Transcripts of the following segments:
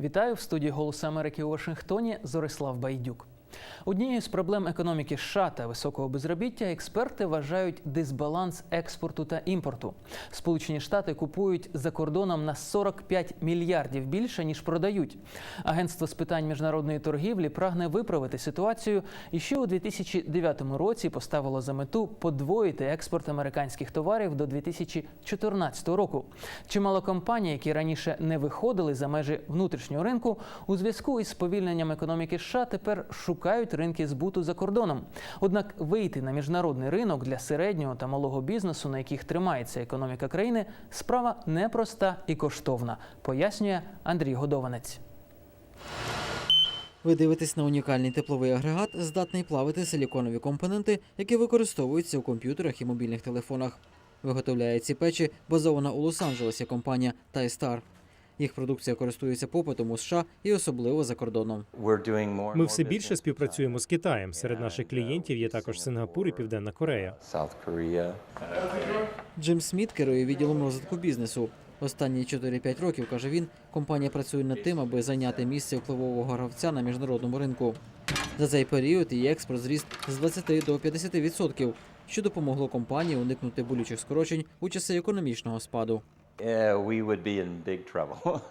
Вітаю в студії «Голос Америки у Вашингтоні. Зорислав Байдюк. Однією з проблем економіки США та високого безробіття експерти вважають дисбаланс експорту та імпорту. Сполучені Штати купують за кордоном на 45 мільярдів більше ніж продають. Агентство з питань міжнародної торгівлі прагне виправити ситуацію і ще у 2009 році поставило за мету подвоїти експорт американських товарів до 2014 року. Чимало компаній, які раніше не виходили за межі внутрішнього ринку, у зв'язку із сповільненням економіки США тепер шукають ринки збуту за кордоном. Однак вийти на міжнародний ринок для середнього та малого бізнесу, на яких тримається економіка країни, справа непроста і коштовна, пояснює Андрій Годованець. Ви дивитесь на унікальний тепловий агрегат, здатний плавити силіконові компоненти, які використовуються у комп'ютерах і мобільних телефонах. Виготовляє ці печі базована у Лос-Анджелесі компанія TiStar. Їх продукція користується попитом у США і особливо за кордоном. Ми все більше співпрацюємо з Китаєм. Серед наших клієнтів є також Сингапур і Південна Корея. Джим Сміт керує відділом розвитку бізнесу. Останні 4-5 років, каже він, компанія працює над тим, аби зайняти місце впливового гравця на міжнародному ринку. За цей період її експорт зріс з 20 до 50%, що допомогло компанії уникнути болючих скорочень у часи економічного спаду. Yeah, we would be in big trouble.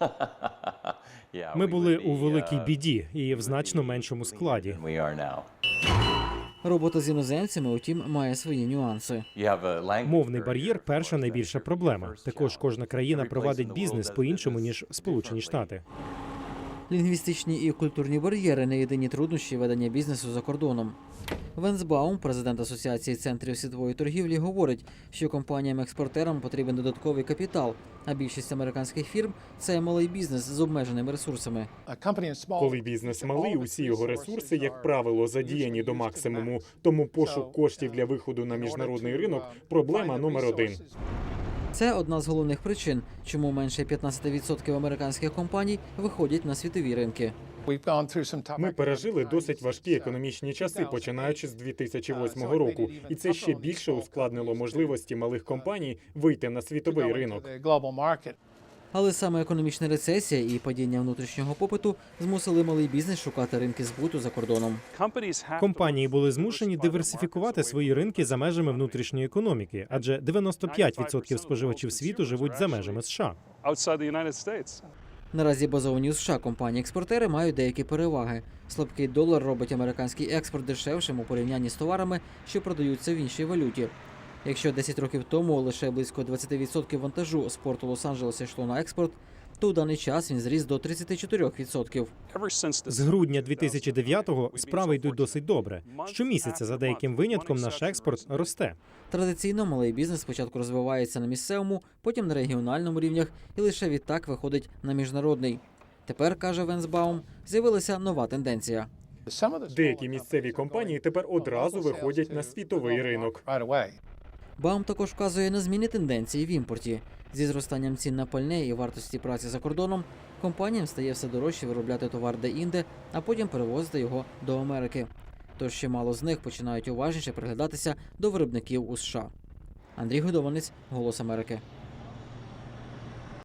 yeah, Ми були у великій uh, біді і в значно меншому складі. than we are now. Робота з іноземцями, утім, має свої нюанси. Мовний бар'єр перша найбільша проблема. Також кожна країна провадить бізнес по-іншому ніж Сполучені. Штати. Лінгвістичні і культурні бар'єри не єдині труднощі ведення бізнесу за кордоном. Венс Баум, президент Асоціації центрів світової торгівлі, говорить, що компаніям-експортерам потрібен додатковий капітал, а більшість американських фірм це малий бізнес з обмеженими ресурсами. Коли бізнес малий, усі його ресурси, як правило, задіяні до максимуму. Тому пошук коштів для виходу на міжнародний ринок проблема номер один. Це одна з головних причин, чому менше 15% американських компаній виходять на світові ринки. Ми пережили досить важкі економічні часи, починаючи з 2008 року, і це ще більше ускладнило можливості малих компаній вийти на світовий ринок. Але саме економічна рецесія і падіння внутрішнього попиту змусили малий бізнес шукати ринки збуту за кордоном. Компанії були змушені диверсифікувати свої ринки за межами внутрішньої економіки, адже 95% споживачів світу живуть за межами США. Наразі базовані у США компанії-експортери мають деякі переваги. Слабкий долар робить американський експорт дешевшим у порівнянні з товарами, що продаються в іншій валюті. Якщо 10 років тому лише близько 20% вантажу з порту Лос-Анджелеса йшло на експорт, то у даний час він зріс до 34%. Ever since З грудня 2009-го справи йдуть досить добре. Щомісяця, за деяким винятком, наш експорт росте. Традиційно малий бізнес спочатку розвивається на місцевому, потім на регіональному рівнях і лише відтак виходить на міжнародний. Тепер, каже Венсбаум, з'явилася нова тенденція. Деякі місцеві компанії тепер одразу виходять на світовий ринок. Баум також вказує на зміни тенденції в імпорті. Зі зростанням цін на пальне і вартості праці за кордоном компаніям стає все дорожче виробляти товар де-інде, а потім перевозити його до Америки. Тож ще мало з них починають уважніше приглядатися до виробників у США. Андрій Годованець, Голос Америки.